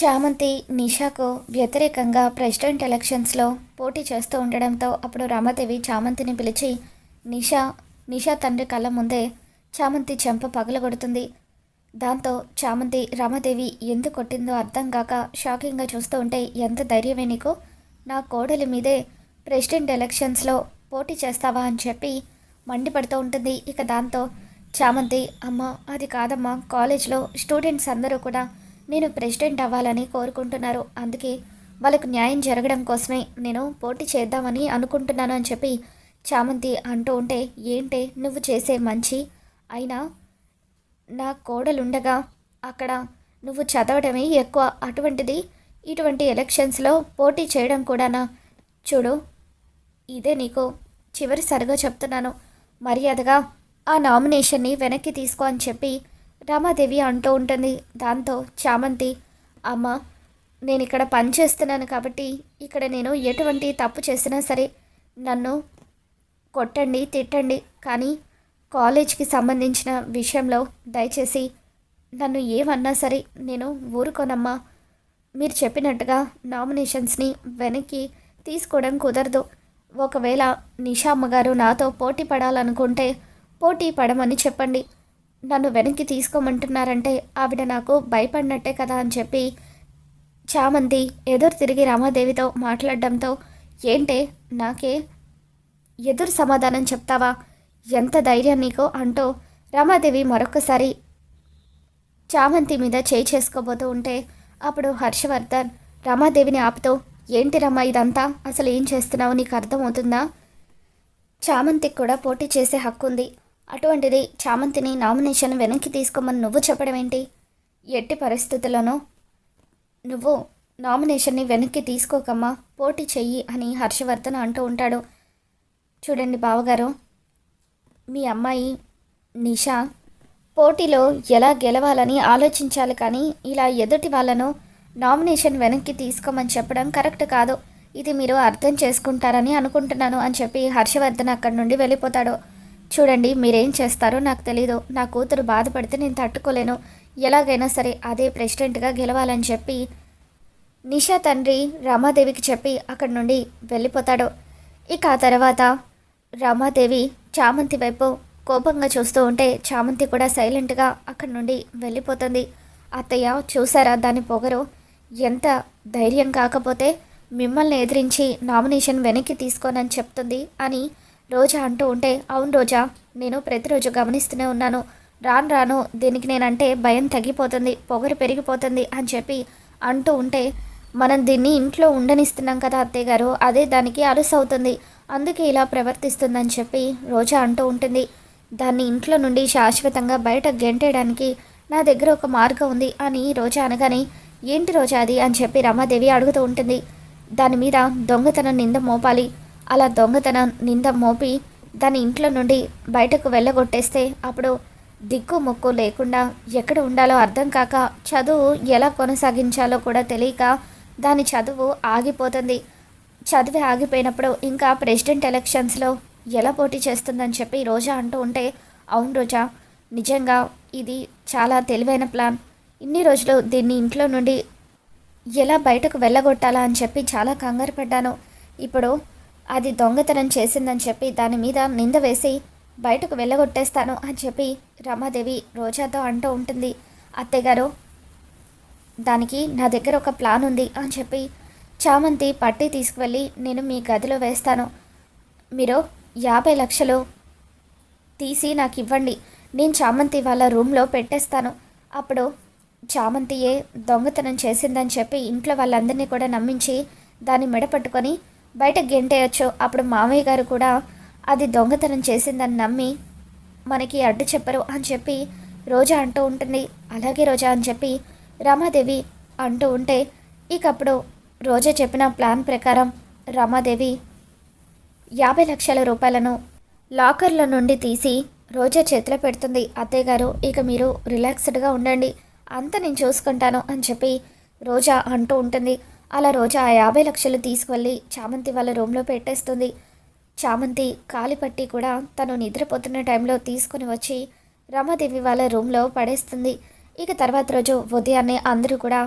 చామంతి నిషాకు వ్యతిరేకంగా ప్రెసిడెంట్ ఎలక్షన్స్లో పోటీ చేస్తూ ఉండడంతో అప్పుడు రామాదేవి చామంతిని పిలిచి నిషా నిషా తండ్రి కళ్ళ ముందే చామంతి చెంప పగలగొడుతుంది. దాంతో చామంతి రామాదేవి ఎందుకు కొట్టిందో అర్థం కాక షాకింగ్గా చూస్తూ ఉంటే ఎంత ధైర్యమే నీకు? నా కోడలి మీదే ప్రెసిడెంట్ ఎలక్షన్స్లో పోటీ చేస్తావా? అని చెప్పి మండిపడుతూ ఉంటుంది. ఇక దాంతో చామంతి అమ్మ అది కాదమ్మా కాలేజ్లో స్టూడెంట్స్ అందరూ కూడా నేను ప్రెసిడెంట్ అవ్వాలని కోరుకుంటున్నారు. అందుకే వాళ్ళకు న్యాయం జరగడం కోసమే నేను పోటీ చేద్దామని అనుకుంటున్నాను అని చెప్పి చామంతి అంటూ ఉంటే ఏంటే నువ్వు చేసే మంచి? అయినా నా కోడలుండగా అక్కడ నువ్వు చదవడమే ఎక్కువ. అటువంటిది ఇటువంటి ఎలక్షన్స్లో పోటీ చేయడం కూడానా? చూడు ఇదే నీకు చివరిసారిగా చెప్తున్నాను. మర్యాదగా ఆ నామినేషన్ని వెనక్కి తీసుకో అని చెప్పి రామాదేవి అంటూ ఉంటుంది దాంతో చామంతి అమ్మ నేను ఇక్కడ పని చేస్తున్నాను కాబట్టి ఇక్కడ నేను ఎటువంటి తప్పు చేసినా సరే నన్ను కొట్టండి తిట్టండి. కానీ కాలేజ్కి సంబంధించిన విషయంలో దయచేసి నన్ను ఏమన్నా సరే నేను ఊరుకోనమ్మా. మీరు చెప్పినట్టుగా నామినేషన్స్ని వెనక్కి తీసుకోవడం కుదరదు. ఒకవేళ నిషామ్మ గారు నాతో పోటీ పడాలనుకుంటే పోటీ పడమని చెప్పండి. నన్ను వెనక్కి తీసుకోమంటున్నారంటే ఆవిడ నాకు భయపడినట్టే కదా అని చెప్పి చామంతి ఎదురు తిరిగి రామాదేవితో మాట్లాడడంతో ఏంటే నాకే ఎదురు సమాధానం చెప్తావా? ఎంత ధైర్యం నీకు? అంటూ రమాదేవి మరొకసారి చామంతి మీద చేయి చేసుకోబోతూ ఉంటే అప్పుడు హర్షవర్ధన్ రమాదేవిని ఆపుతూ ఏంటి రమ్మ ఇదంతా? అసలు ఏం చేస్తున్నావు? నీకు అర్థమవుతుందా? చామంతికి కూడా పోటీ చేసే హక్కు ఉంది అటువంటిది చామంతిని నామినేషన్ వెనక్కి తీసుకోమని నువ్వు చెప్పడం ఏంటి? ఎట్టి పరిస్థితుల్లోనూ నువ్వు నామినేషన్ని వెనక్కి తీసుకోకమ్మా. పోటీ చెయ్యి అని హర్షవర్ధన్ అంటూ ఉంటాడు. చూడండి బావగారు మీ అమ్మాయి నిషా పోటీలో ఎలా గెలవాలని ఆలోచించాలి కానీ ఇలా ఎదుటి వాళ్ళను నామినేషన్ వెనక్కి తీసుకోమని చెప్పడం కరెక్ట్ కాదు. ఇది మీరు అర్థం చేసుకుంటారని అనుకుంటున్నాను అని చెప్పి హర్షవర్ధన్ అక్కడి నుండి వెళ్ళిపోతాడు. చూడండి మీరేం చేస్తారో నాకు తెలీదు. నా కూతురు బాధపడితే నేను తట్టుకోలేను. ఎలాగైనా సరే అదే ప్రెసిడెంట్గా గెలవాలని చెప్పి నిషా తండ్రి రమాదేవికి చెప్పి అక్కడి నుండి వెళ్ళిపోతాడు. ఇక ఆ తర్వాత రమాదేవి చామంతి వైపు కోపంగా చూస్తూ ఉంటే చామంతి కూడా సైలెంట్గా అక్కడి నుండి వెళ్ళిపోతుంది. అత్తయ్య చూసారా దాని పొగరు? ఎంత ధైర్యం కాకపోతే మిమ్మల్ని ఎదిరించి నామినేషన్ వెనక్కి తీసుకోనని చెప్తుంది అని రోజా అంటూ ఉంటే అవును రోజా నేను ప్రతిరోజు గమనిస్తూనే ఉన్నాను. రాను రాను దీనికి నేనంటే భయం తగ్గిపోతుంది పొగరు పెరిగిపోతుంది అని చెప్పి అంటూ ఉంటే మనం దీన్ని ఇంట్లో ఉండనిస్తున్నాం కదా అత్తయ్య గారు అదే దానికి అలస అవుతుంది. అందుకే ఇలా ప్రవర్తిస్తుందని చెప్పి రోజా అంటూ ఉంటుంది. దాన్ని ఇంట్లో నుండి శాశ్వతంగా బయట గెంటేయడానికి నా దగ్గర ఒక మార్గం ఉంది అని రోజా అనగానే ఏంటి రోజా అది? అని చెప్పి రమాదేవి అడుగుతూ ఉంటుంది. దాని మీద దొంగతనం నింద మోపాలి. అలా దొంగతనం నింద మోపి దాని ఇంట్లో నుండి బయటకు వెళ్ళగొట్టేస్తే అప్పుడు దిక్కు మొక్కు లేకుండా ఎక్కడ ఉండాలో అర్థం కాక చదువు ఎలా కొనసాగించాలో కూడా తెలియక దాని చదువు ఆగిపోతుంది. చదివి ఆగిపోయినప్పుడు ఇంకా ప్రెసిడెంట్ ఎలక్షన్స్లో ఎలా పోటీ చేస్తుందని చెప్పి రోజా అంటూ ఉంటే అవును రోజా నిజంగా ఇది చాలా తెలివైన ప్లాన్. ఇన్ని రోజులు దీన్ని ఇంట్లో నుండి ఎలా బయటకు వెళ్ళగొట్టాలా అని చెప్పి చాలా కంగారు పడ్డాను. ఇప్పుడు అది దొంగతనం చేసిందని చెప్పి దాని మీద నింద వేసి బయటకు వెళ్ళగొట్టేస్తాను అని చెప్పి రమాదేవి రోజాతో అంటూ ఉంటుంది. అత్తయ్యగారు దానికి నా దగ్గర ఒక ప్లాన్ ఉంది అని చెప్పి చామంతి పట్టి తీసుకువెళ్ళి నేను మీ గదిలో వేస్తాను. మీరు యాభై లక్షలు తీసి నాకు ఇవ్వండి. నేను చామంతి వాళ్ళ రూమ్లో పెట్టేస్తాను. అప్పుడు చామంతియే దొంగతనం చేసిందని చెప్పి ఇంట్లో వాళ్ళందరినీ కూడా నమ్మించి దాన్ని మెడపట్టుకొని బయట గెంటేయచ్చు. అప్పుడు మామయ్య గారు కూడా అది దొంగతనం చేసిందని నమ్మి మనకి అడ్డు చెప్పరు అని చెప్పి రోజా అంటూ ఉంటుంది. అలాగే రోజా అని చెప్పి రమాదేవి అంటూ ఉంటే ఇకప్పుడు రోజా చెప్పిన ప్లాన్ ప్రకారం రమాదేవి యాభై లక్షల రూపాయలను లాకర్ల నుండి తీసి రోజా చేతిలో పెడుతుంది. అత్తయ్య గారు ఇక మీరు రిలాక్స్డ్గా ఉండండి. అంతా నేను చూసుకుంటాను అని చెప్పి రోజా అంటూ ఉంటుంది. అలా రోజా ఆ యాభై లక్షలు తీసుకువెళ్ళి చామంతి వాళ్ళ రూమ్లో పెట్టేస్తుంది. చామంతి కాలిపట్టి కూడా తను నిద్రపోతున్న టైంలో తీసుకుని వచ్చి రమాదేవి వాళ్ళ రూమ్లో పడేస్తుంది. ఇక తర్వాత రోజు ఉదయాన్నే అందరూ కూడా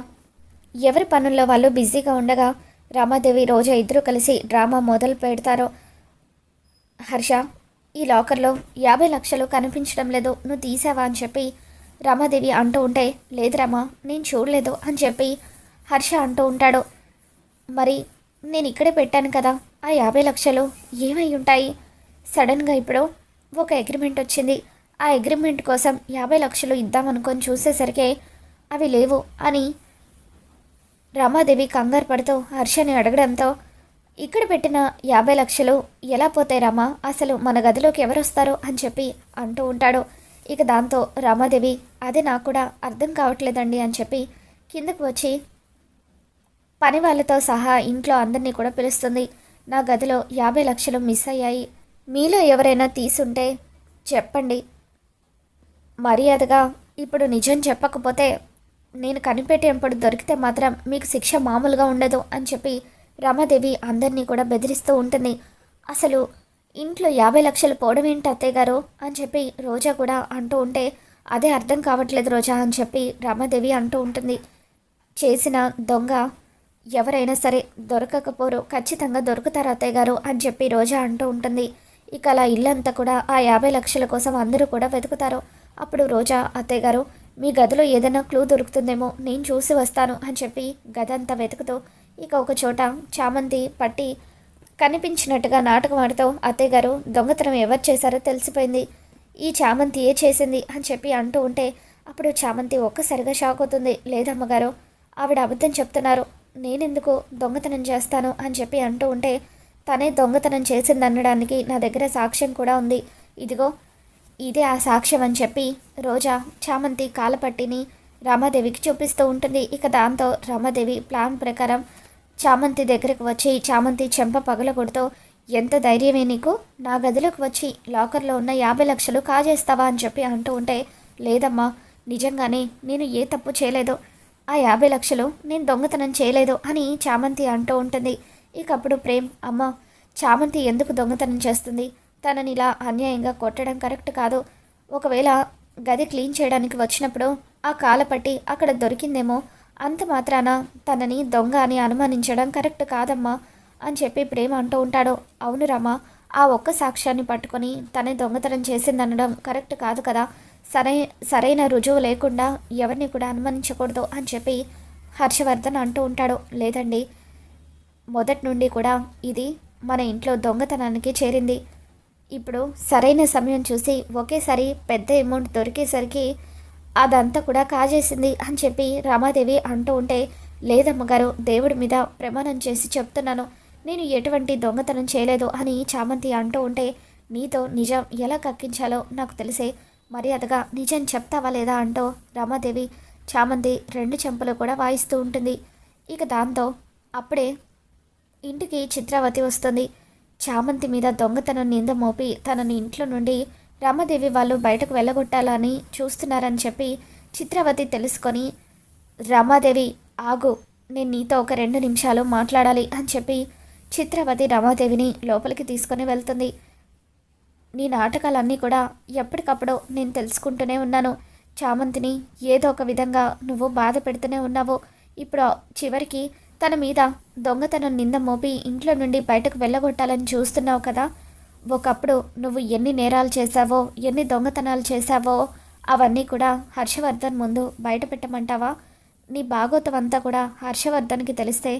ఎవరి పనుల్లో వాళ్ళు బిజీగా ఉండగా రమాదేవి రోజా ఇద్దరు కలిసి డ్రామా మొదలు పెడతారు. హర్ష ఈ లాకర్లో యాభై లక్షలు కనిపించడం లేదు నువ్వు తీసావా అని చెప్పి రమాదేవి అంటూ ఉంటే లేదు రమా నేను చూడలేదు అని చెప్పి హర్ష అంటూ ఉంటాడు. మరి నేను ఇక్కడే పెట్టాను కదా ఆ యాభై లక్షలు ఏమై ఉంటాయి? సడన్గా ఇప్పుడు ఒక అగ్రిమెంట్ వచ్చింది. ఆ అగ్రిమెంట్ కోసం యాభై లక్షలు ఇద్దామనుకొని చూసేసరికి అవి లేవు అని రమాదేవి కంగారు పడుతూ హర్షని అడగడంతో ఇక్కడ పెట్టిన యాభై లక్షలు ఎలా పోతాయి రామా? అసలు మన గదిలోకి ఎవరు వస్తారో అని చెప్పి అంటూ ఉంటాడు. ఇక దాంతో రమాదేవి అదే నాకు కూడా అర్థం కావట్లేదండి అని చెప్పి కిందకు వచ్చి పని వాళ్ళతో సహా ఇంట్లో అందరినీ కూడా పిలుస్తుంది. నా గదిలో యాభై లక్షలు మిస్ అయ్యాయి. మీలో ఎవరైనా తీసుంటే చెప్పండి. మర్యాదగా ఇప్పుడు నిజం చెప్పకపోతే నేను కనిపెట్టేప్పుడు దొరికితే మాత్రం మీకు శిక్ష మామూలుగా ఉండదు అని చెప్పి రమాదేవి అందరినీ కూడా బెదిరిస్తూ ఉంటుంది. అసలు ఇంట్లో యాభై లక్షలు పోవడం ఏంటి అత్తయ్య గారు? అని చెప్పి రోజా కూడా అంటూ ఉంటే అదే అర్థం కావట్లేదు రోజా అని చెప్పి రమాదేవి అంటూ ఉంటుంది. చేసిన దొంగ ఎవరైనా సరే దొరకకపోరు ఖచ్చితంగా దొరుకుతారు అత్తయ్య గారు అని చెప్పి రోజా అంటూ ఉంటుంది. ఇక అలా ఇల్లంతా కూడా ఆ యాభై లక్షల కోసం అందరూ కూడా వెతుకుతారు. అప్పుడు రోజా అత్తయ్య గారు మీ గదిలో ఏదైనా క్లూ దొరుకుతుందేమో నేను చూసి వస్తాను అని చెప్పి గదంతా వెతుకుతూ ఇక ఒక చోట చామంతి పట్టి కనిపించినట్టుగా నాటకం ఆడుతూ అత్తయ్య గారు దొంగతనం ఎవరు చేశారో తెలిసిపోయింది. ఈ చామంతి ఏ చేసింది? అని చెప్పి అంటూ ఉంటే అప్పుడు చామంతి ఒక్కసారిగా షాక్ అవుతుంది. లేదమ్మగారు ఆవిడ అబద్ధం చెప్తున్నారు. నేనెందుకు దొంగతనం చేస్తాను అని చెప్పి అంటూ ఉంటే తనే దొంగతనం చేసింది అనడానికి నా దగ్గర సాక్ష్యం కూడా ఉంది. ఇదిగో ఇదే ఆ సాక్ష్యం అని చెప్పి రోజా చామంతి కాలపట్టిని రామాదేవికి చూపిస్తూ ఉంటుంది. ఇక దాంతో రామాదేవి ప్లాన్ ప్రకారం చామంతి దగ్గరకు వచ్చి చామంతి చెంప పగలగొడుతూ ఎంత ధైర్యమే నీకు? నా గదిలోకి వచ్చి లాకర్లో ఉన్న యాభై లక్షలు కాజేస్తావా? అని చెప్పి అంటూ ఉంటే లేదమ్మా నిజంగానే నేను ఏ తప్పు చేయలేదు ఆ యాభై లక్షలు నేను దొంగతనం చేయలేదు అని చామంతి అంటూ ఉంటుంది. ఇక అప్పుడు ప్రేమ్ అమ్మ చామంతి ఎందుకు దొంగతనం చేస్తుంది? తనని ఇలా అన్యాయంగా కొట్టడం కరెక్ట్ కాదు. ఒకవేళ గది క్లీన్ చేయడానికి వచ్చినప్పుడు ఆ కాలపట్టి అక్కడ దొరికిందేమో అంత మాత్రాన తనని దొంగ అని అనుమానించడం కరెక్ట్ కాదమ్మా అని చెప్పి ప్రేమ అంటూ ఉంటాడు. అవును రామా ఆ ఒక్క సాక్ష్యాన్ని పట్టుకొని తనే దొంగతనం చేసిందనడం కరెక్ట్ కాదు కదా. సరై సరైన రుజువు లేకుండా ఎవరిని కూడా అనుమానించకూడదు అని చెప్పి హర్షవర్ధన్ అంటూ ఉంటాడు. లేదండి మొదటి నుండి కూడా ఇది మన ఇంట్లో దొంగతనానికి చేరింది. ఇప్పుడు సరైన సమయం చూసి ఒకేసారి పెద్ద అమౌంట్ దొరికేసరికి అదంతా కూడా కాజేసింది అని చెప్పి రమాదేవి అంటూ ఉంటే లేదమ్మగారు దేవుడి మీద ప్రమాణం చేసి చెప్తున్నాను. నేను ఎటువంటి దొంగతనం చేయలేదు అని చామంతి అంటూ ఉంటే నీతో నిజం ఎలా కక్కించాలో నాకు తెలిసే మర్యాదగా నిజం చెప్తావా లేదా అంటూ రమాదేవి చామంతి రెండు చెంపలు కూడా వాయిస్తూ ఉంటుంది. ఇక దాంతో అప్పుడే ఇంటికి చిత్రావతి వస్తుంది. చామంతి మీద దొంగతనం నింద మోపి తనని ఇంట్లో నుండి రమాదేవి వాళ్ళు బయటకు వెళ్ళగొట్టాలని చూస్తున్నారని చెప్పి చిత్రావతి తెలుసుకొని రమాదేవి ఆగు. నేను నీతో ఒక రెండు నిమిషాలు మాట్లాడాలి అని చెప్పి చిత్రవతి రమాదేవిని లోపలికి తీసుకొని వెళ్తుంది. నీ నాటకాలన్నీ కూడా ఎప్పటికప్పుడు నేను తెలుసుకుంటూనే ఉన్నాను. చామంతిని ఏదో ఒక విధంగా నువ్వు బాధ పెడుతూనే ఉన్నావు. ఇప్పుడు చివరికి తన మీద దొంగతనం నింద మోపి ఇంట్లో నుండి బయటకు వెళ్ళగొట్టాలని చూస్తున్నావు కదా? ఒకప్పుడు నువ్వు ఎన్ని నేరాలు చేశావో ఎన్ని దొంగతనాలు చేశావో అవన్నీ కూడా హర్షవర్ధన్ ముందు బయట పెట్టమంటావా? నీ భాగోతం అంతా కూడా హర్షవర్ధన్కి తెలిస్తే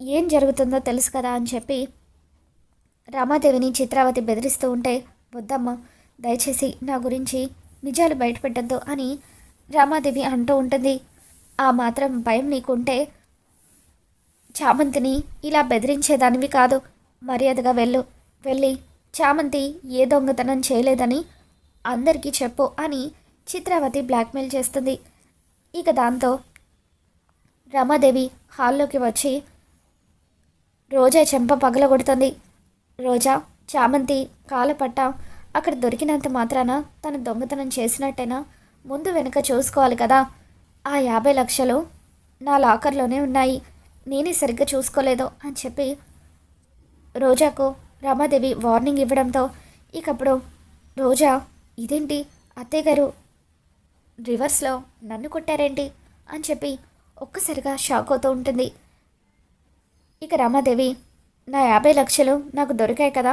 ఏం జరుగుతుందో తెలుసు కదా అని చెప్పి రమాదేవిని చిత్రావతి బెదిరిస్తూ ఉంటే వద్దమ్మ దయచేసి నా గురించి నిజాలు బయటపెట్టద్దు అని రామాదేవి అంటూ ఉంటుంది. ఆ మాత్రం భయం నీకుంటే చామంతిని ఇలా బెదిరించేదానివి కాదు. మర్యాదగా వెళ్ళు. వెళ్ళి చామంతి ఏ దొంగతనం చేయలేదని అందరికీ చెప్పు అని చిత్రావతి బ్లాక్మెయిల్ చేస్తుంది. ఇక దాంతో రమాదేవి హాల్లోకి వచ్చి రోజా చెంప పగలగొడుతుంది. రోజా చామంతి కాలపట్ట అక్కడ దొరికినంత మాత్రాన తను దొంగతనం చేసినట్టేనా ముందు వెనుక చూసుకోవాలి కదా. ఆ యాభై లక్షలు నా లాకర్లోనే ఉన్నాయి. నేనే సరిగ్గా చూసుకోలేదు అని చెప్పి రోజాకు రమాదేవి వార్నింగ్ ఇవ్వడంతో ఇకప్పుడు రోజా ఇదేంటి? అత్తయ్య గారు రివర్స్లో నన్ను కొట్టారేంటి? అని చెప్పి ఒక్కసారిగా షాక్ అవుతూ ఉంటుంది. ఇక రమాదేవి నా యాభై లక్షలు నాకు దొరికాయి కదా.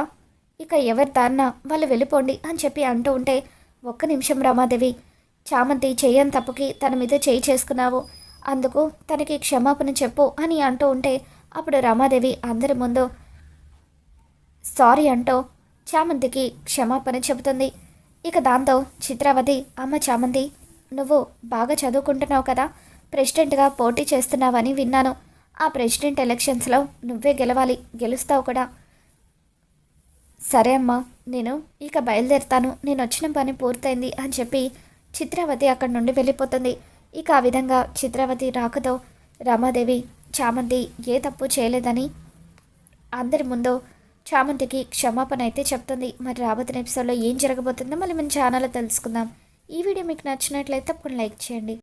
ఇక ఎవరి దారిన వాళ్ళు వెళ్ళిపోండి అని చెప్పి అంటూ ఉంటే ఒక్క నిమిషం రమాదేవి చామంతి చేయని తప్పుకి తన మీద చేయి చేసుకున్నావు. అందుకు తనకి క్షమాపణ చెప్పు అని అంటూ ఉంటే అప్పుడు రమాదేవి అందరి ముందు సారీ అంటూ చామంతికి క్షమాపణ చెబుతుంది. ఇక దాంతో చిత్రావతి అమ్మ చామంతి నువ్వు బాగా చదువుకుంటున్నావు కదా ప్రెసిడెంట్గా పోటీ చేస్తున్నావని విన్నాను. ఆ ప్రెసిడెంట్ ఎలక్షన్స్లో నువ్వే గెలవాలి. గెలుస్తావు కూడా. సరే అమ్మా నేను ఇక బయలుదేరుతాను. నేను వచ్చిన పని పూర్తయింది అని చెప్పి చిత్రావతి అక్కడి నుండి వెళ్ళిపోతుంది. ఇక ఆ విధంగా చిత్రావతి రాకతో రమాదేవి చామంతి ఏ తప్పు చేయలేదని అందరి ముందు చామంతికి క్షమాపణ అయితే చెప్తుంది. మరి రాబోతున్న ఎపిసోడ్లో ఏం జరగబోతుందో మళ్ళీ మన ఛానల్లో తెలుసుకుందాం. ఈ వీడియో మీకు నచ్చినట్లయితే తప్పకుండా లైక్ చేయండి.